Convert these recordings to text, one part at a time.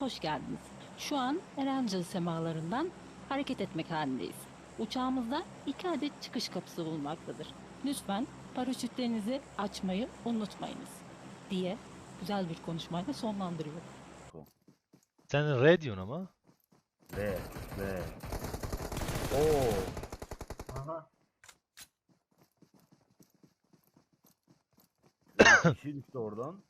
Hoş geldiniz. Şu an Erencil semalarından hareket etmek halindeyiz. Uçağımızda iki adet çıkış kapısı bulunmaktadır. Lütfen paraşütlerinizi açmayı unutmayınız diye güzel bir konuşmayla sonlandırıyor. Sen R diyorsun ama. Ve ve. Oo. Aha. Bir düştü oradan.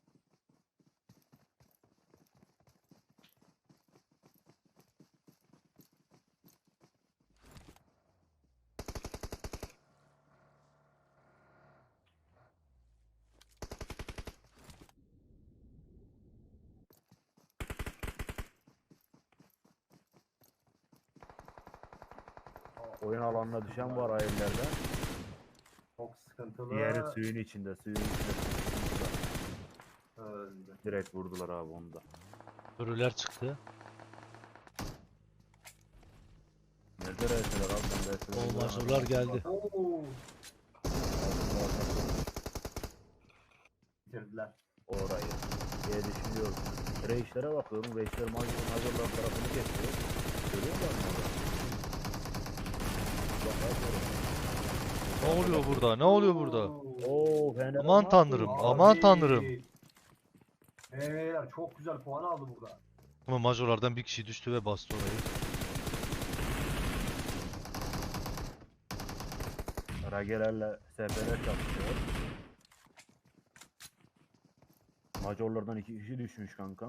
Oyun alanına düşen var hayallerde. Çok sıkıntılı. Diğeri suyun içinde, suyun içinde. Öldü. Direkt vurdular abi onu da. Örüler çıktı. Nerede reisler abi? Ben reisleri O görmedim. majorlar geldi. Oo. Bitirdiler. Orayı diye düşünüyorum. Reis'lere bakıyorum. Reis'ler major, majorlar tarafını kesiyor. Bak bakıyorum. Ne oluyor burada? Ne oluyor burada? Oo, Fener Aman tanrım, aman tanrım. Beyler çok güzel puan aldı burada. Ama majorlardan bir kişi düştü ve bastı orayı. Ragelerle SPR çarpışıyor. Majorlardan iki kişi düşmüş kanka.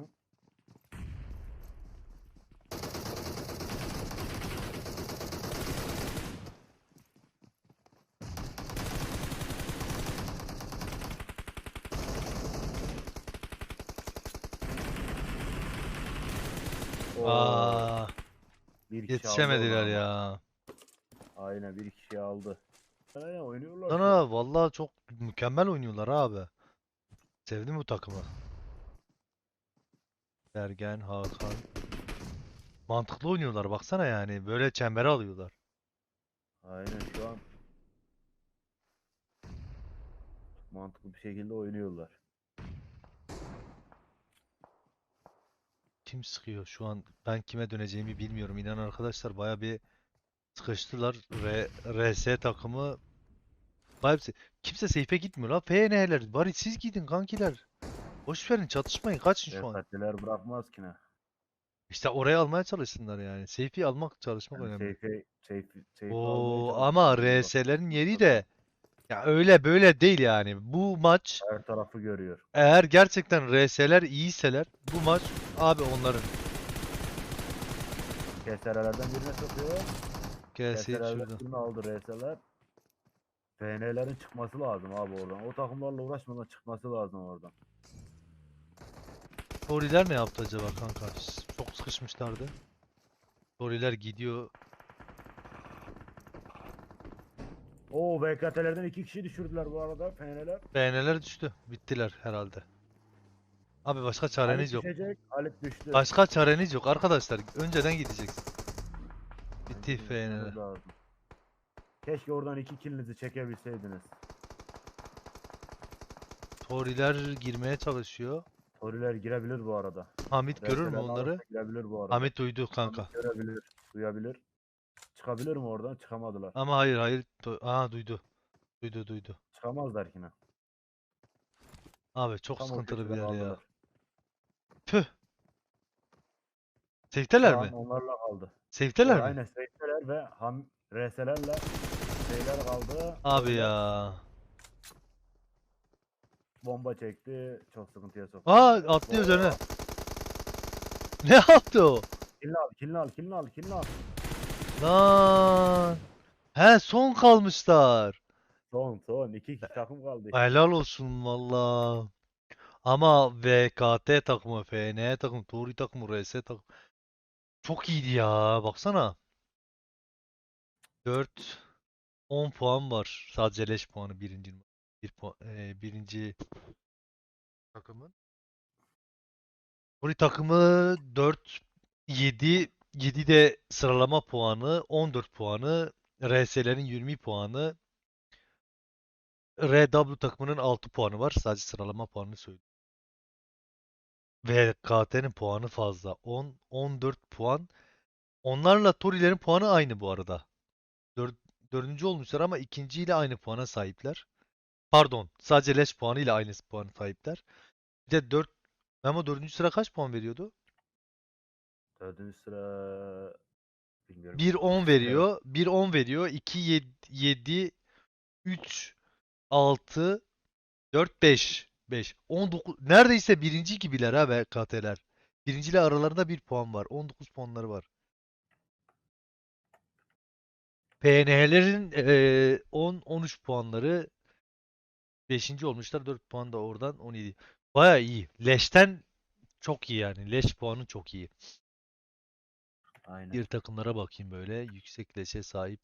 Aa, bir kişi aldı yetişemediler ya. Aynen bir kişi aldı. Aynen oynuyorlar. Sana vallahi çok mükemmel oynuyorlar abi. Sevdim bu takımı. Sergen, Hakan. Mantıklı oynuyorlar baksana yani. Böyle çembere alıyorlar. Aynen şu an mantıklı bir şekilde oynuyorlar. Kim sıkıyor şu an? Ben kime döneceğimi bilmiyorum. İnan arkadaşlar baya bir sıkıştılar. Re RS takımı baya bir- Kimse safe'e gitmiyor lan. FN'ler. Bari siz gidin kankiler. Boş verin çatışmayın. Kaçın şu an. Refkatliler bırakmaz ki ne. İşte oraya almaya çalışsınlar yani. Safe'i almak çalışmak Yani önemli. seyfe, seyfe, seyfe Oo ama. RS'lerin yeri de ya öyle böyle değil yani. Bu maç Her tarafı görüyor. eğer gerçekten RS'ler iyiyseler bu maç abi onların. Keserelerden birine sokuyor. Keserelerden şurada. birini aldı RS'ler. FN'lerin çıkması lazım abi oradan. O takımlarla uğraşmadan çıkması lazım oradan. Toriler ne yaptı acaba kanka? Çok sıkışmışlardı. Toriler gidiyor. Oo VKT'lerden iki kişi düşürdüler bu arada FN'ler. Beğeneler düştü. Bittiler herhalde. Abi başka çareniz yok. düşecek. Halit düştü. Başka çareniz yok arkadaşlar. Önceden gideceksin. Bitti lazım. Keşke oradan iki killinizi çekebilseydiniz. Toriler girmeye çalışıyor. Toriler girebilir bu arada. Hamit görür mü onları? Girebilir bu arada. Hamit duydu kanka. Hamit görebilir, duyabilir. Çıkabilir mi oradan? Çıkamadılar. Ama hayır hayır. Du- Aa duydu. Duydu duydu. Çıkamazlar ki ne. Abi çok Tam o sıkıntılı bir köşeden yer ya. aldılar. Şu Safe'teler an mi? onlarla kaldı. Safe'teler mi? Aynen safe'teler ve ham RS'lerle şeyler kaldı. Abi ya. Bomba çekti. Çok sıkıntıya soktu. Aa atlıyor üzerine. Ne yaptı o? Killini al, killini al, killini al, killini al. Lan. He son kalmışlar. Son, son. iki kişi takım kaldı. Helal olsun valla. Ama VKT takımı, FN takımı, Tori takımı, RS takımı. Çok iyiydi ya. Baksana. 4 10 puan var. Sadece leş puanı birinci bir puan, e, birinci takımın. Tori takımı 4 7 7 de sıralama puanı, 14 puanı, RS'lerin 20 puanı, RW takımının 6 puanı var. Sadece sıralama puanını söyleyeyim. Ve KT'nin puanı fazla. 10 14 puan. Onlarla Tori'lerin puanı aynı bu arada. Dör, dördüncü olmuşlar ama ikinciyle aynı puana sahipler. Pardon, sadece leş puanıyla aynı puana sahipler. Bir de 4 Memo dördüncü sıra kaç puan veriyordu? Dördüncü sıra bilmiyorum. 1 10 veriyor. 1 10 veriyor. 2 7 7 3 6 4 5 5 19 neredeyse birinci gibiler ha be KT'ler. Birinciyle aralarında 1 puan var. 19 puanları var. PNH'lerin eee 10 13 puanları 5. olmuşlar. 4 puan da oradan 17. Baya iyi. Leş'ten çok iyi yani. Leş puanı çok iyi. Aynen. Diğer takımlara bakayım böyle. Yüksek leşe sahip.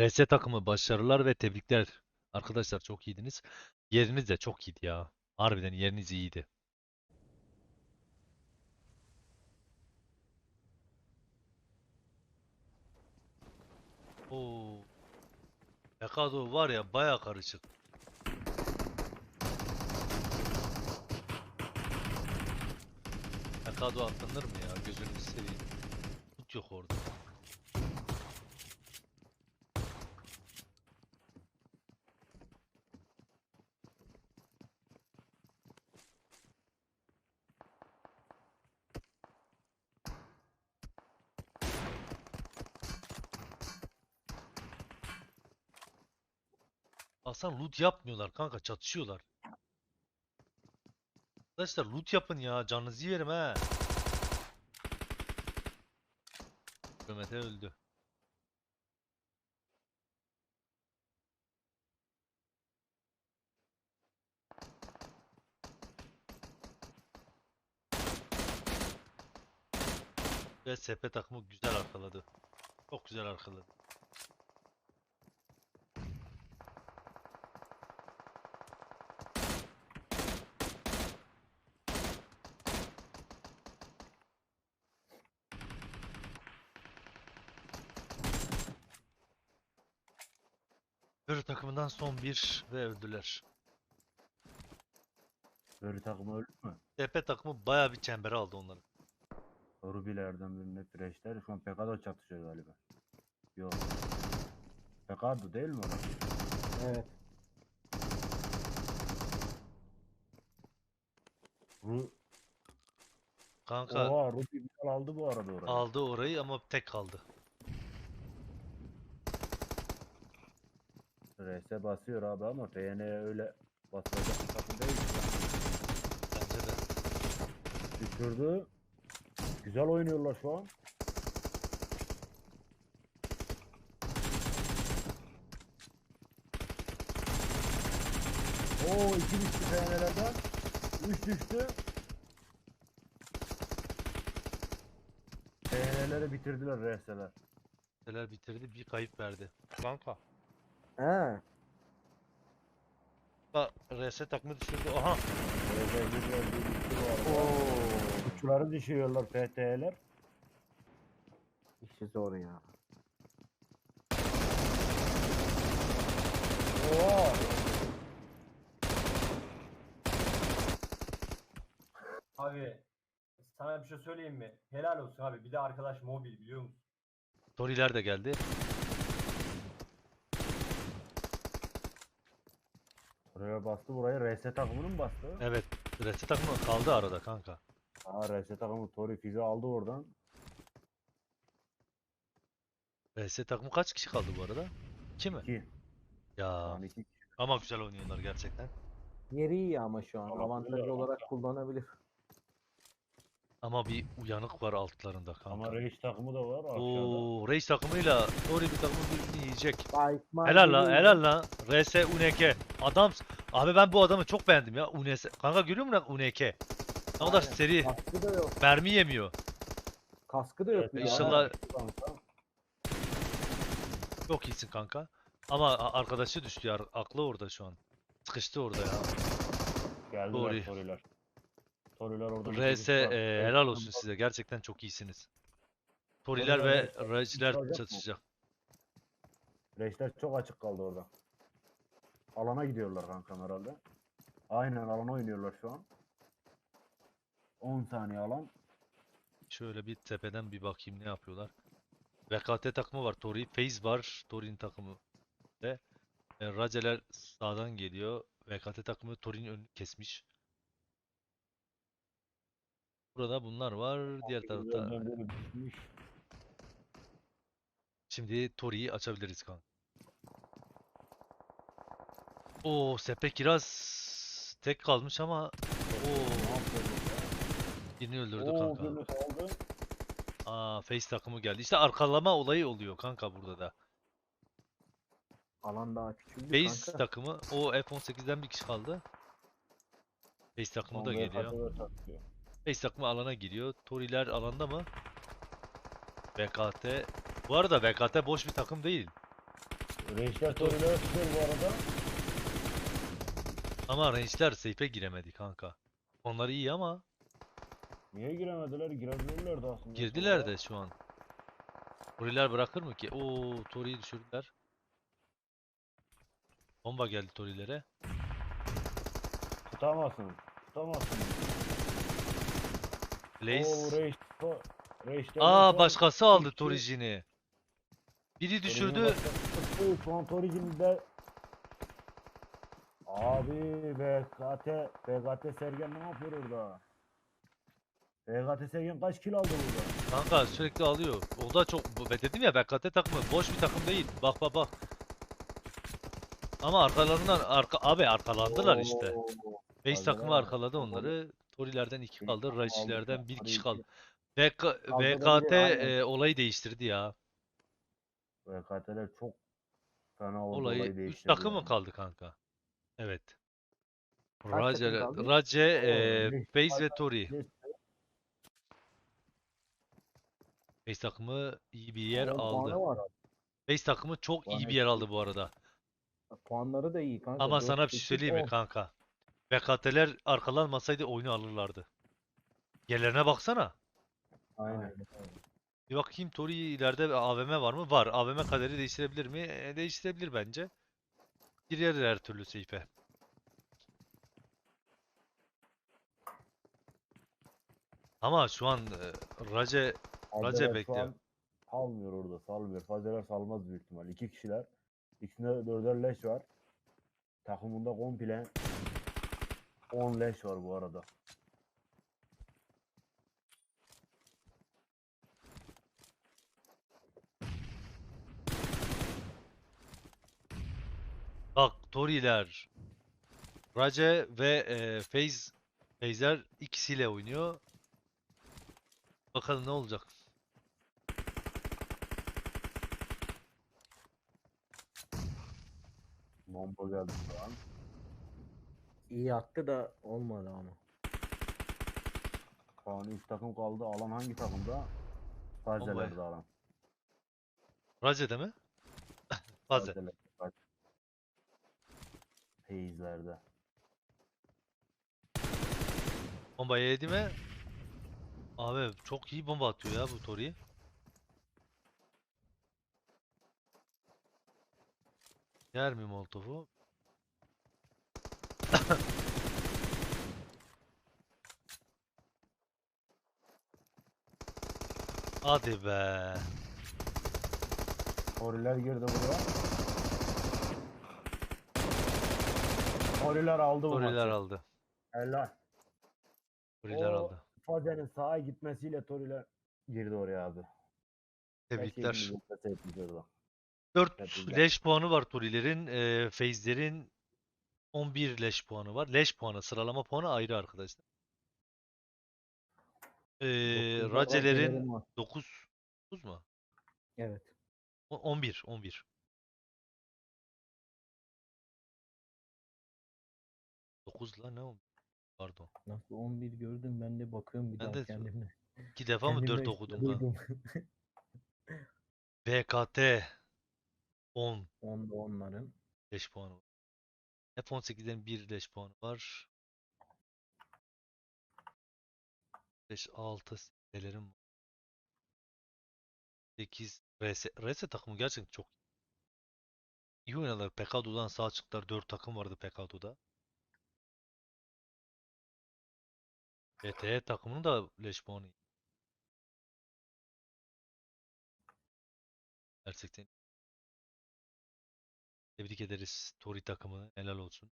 RS takımı başarılar ve tebrikler. Arkadaşlar çok iyiydiniz. Yeriniz de çok iyiydi ya. Harbiden yeriniz iyiydi. Oo. Ekado var ya baya karışık. Ekado atlanır mı ya? Gözünüzü seveyim. Tut yok orada. Aslında loot yapmıyorlar kanka çatışıyorlar. Arkadaşlar loot yapın ya canınızı yerim he. Mehmet öldü. Ve SP takımı güzel arkaladı. Çok güzel arkaladı. Börü takımından son bir ve öldüler. Böyle takımı öldü mü? TP takımı baya bir çembere aldı onları. Rubilerden birine Freshler. Şu an Pekado çatışıyor galiba. Yok. Pekado değil mi o? Evet. Ru Kanka Oha Rubi güzel aldı bu arada orayı. aldı orayı ama tek kaldı. RS basıyor abi ama PN öyle basılacak bir takım değil. Bence de. Düşürdü. Güzel oynuyorlar şu an. Oo iki düştü PN'lerden. Üç düştü. PN'leri bitirdiler RS'ler. Neler bitirdi bir kayıp verdi. Kanka. He. Bak RS takımı düşürdü. Aha. Oo. Uçları düşüyorlar PT'ler. İşi zor ya. Oha. Abi sana bir şey söyleyeyim mi? Helal olsun abi. Bir de arkadaş mobil biliyor musun? Toriler de geldi. Buraya bastı burayı RS takımını mı bastı? Evet. RS takımı kaldı arada kanka. Aa RS takımı Tori Fizi aldı oradan. RS takımı kaç kişi kaldı bu arada? 2 mi? 2. Ya Yani iki ama güzel oynuyorlar gerçekten. Yeri iyi ama şu an. Güzel, olarak kullanabilir. Ama bir uyanık var altlarında kanka. Ama Reis takımı da var aşağıda. Oo, Reis takımıyla Tori bir takımı birbirini yiyecek. Spike Helal lan, helal lan. RS UNK. Adam abi ben bu adamı çok beğendim ya. UNS. Kanka görüyor musun lan UNK? Ne kadar Aynen. seri. Kaskı da yok. Mermi yemiyor. Kaskı da yok. Evet, de. İnşallah-. Çok iyisin kanka. Ama arkadaşı düştü ya. Aklı orada şu an. Sıkıştı orada ya. Geldiler Doğru. Toriler. Toriler orada. RS e, helal olsun size. Gerçekten çok iyisiniz. Toriler ve Rage'ler çatışacak. Freshler çok açık kaldı orada. Alana gidiyorlar kankam herhalde. Aynen alana oynuyorlar şu an. 10 saniye alan. Şöyle bir tepeden bir bakayım ne yapıyorlar. VKT takımı var. Tori. FaZe var. Tori'nin takımı. Ve e, Raceler sağdan geliyor. VKT takımı Tori'nin önünü kesmiş. Burada bunlar var. Diğer tarafta. Şimdi Tori'yi açabiliriz kanka. Oo Sepe Kiraz tek kalmış ama burada? birini öldürdü Oo kanka. Aa Face takımı geldi. İşte arkalama olayı oluyor kanka burada da. Alan daha küçüldü Face kanka. takımı o F18'den bir kişi kaldı. Face takımı da geliyor. Face takımı alana giriyor. Toriler alanda mı? BKT. Bu arada BKT boş bir takım değil. Reisler Tori'lere tutuyor bu arada. Ama Range'ler safe'e giremedi kanka. Onları iyi ama Niye giremediler? Girebilirlerdi aslında. girdiler de şu an. Toriler bırakır mı ki? Oo Tori'yi düşürdüler. Bomba geldi Torilere. Tutamazsın. Tutamazsın. Oo Blaze. Reis. to- Reisler Aa başkası aldı İki. Toricini. Biri düşürdü. Şu an Tori'cinde Abi BKT BKT Sergen ne yapıyor orada? BKT Sergen kaç kill aldı burada? Kanka sürekli alıyor. O da çok bu- ben dedim ya BKT takımı boş bir takım değil. Bak bak bak. Ama arkalarından arka abi arkalandılar işte. Oo, Base takımı arkaladı onları. Torilerden iki İki kaldı. aldı, Rage'lerden bir Tori kişi iki. kaldı. VK, VKT e, olayı değiştirdi ya. BKT'ler çok fena oldu Olayı olayı 3 değiştirdi takım mı yani. kaldı kanka? Evet. Race? Race, e, FaZe ve Tori. FaZe takımı iyi bir yer puanı aldı. FaZe takımı çok iyi bir yer aldı bu arada. Puanları da iyi kanka. Ama sana bir şey söyleyeyim mi kanka? VKT'ler arkalanmasaydı oyunu alırlardı. Yerlerine baksana. Aynen. Bir bakayım Tori ileride AVM var mı? Var. AVM kaderi değiştirebilir mi? E, değiştirebilir bence. Girer her türlü seyfe. Ama şu an e, Race şu bekliyor. Salmıyor orada salmıyor. Fazeler salmaz büyük ihtimal. İki kişiler. İkisinde dörder leş var. Takımında komple 10 leş var bu arada. bak Tori'ler Race ve e, FaZe FaZe'ler ikisiyle oynuyor. Bakalım ne olacak. Bomba geldi şu an. İyi attı da olmadı ama. Şu an 3 takım kaldı. Alan hangi takımda? Fazelerde alan. Race'de mi? Faze. Feyizlerde. Bomba yedi mi? Abi çok iyi bomba atıyor ya bu Tori. Yer mi Molotov'u? Hadi be. Toriler girdi buraya. Toriler aldı bu Toriler maçı. aldı. Helal. Toriler O- aldı. Faze'nin sağa gitmesiyle Toriler girdi oraya abi. Tebrikler. Keşke İngilizce seyretmiş orada. 4 Tebrikler. leş puanı var Torilerin. E, FaZe'lerin 11 leş puanı var. Leş puanı, sıralama puanı ayrı arkadaşlar. E, Dokuzda Racelerin Racelerin var. 9 9 mu? Evet. O- 11 11. 9 la ne oldu? Pardon. Nasıl 11 gördüm ben de bakıyorum bir Ben daha de kendimle. İki defa mı 4 Kendimle okudum lan? duydum. VKT 10 Onda onların. leş puanı var. F18'den 1 leş puanı var. 5 6 sitelerim var. 8 RS RS takımı gerçekten çok iyi. Oynadılar. Pekado'dan sağ çıktılar. 4 takım vardı Pekado'da. BTE takımının da leş puanı. Gerçekten tebrik ederiz Tori takımını. Helal olsun.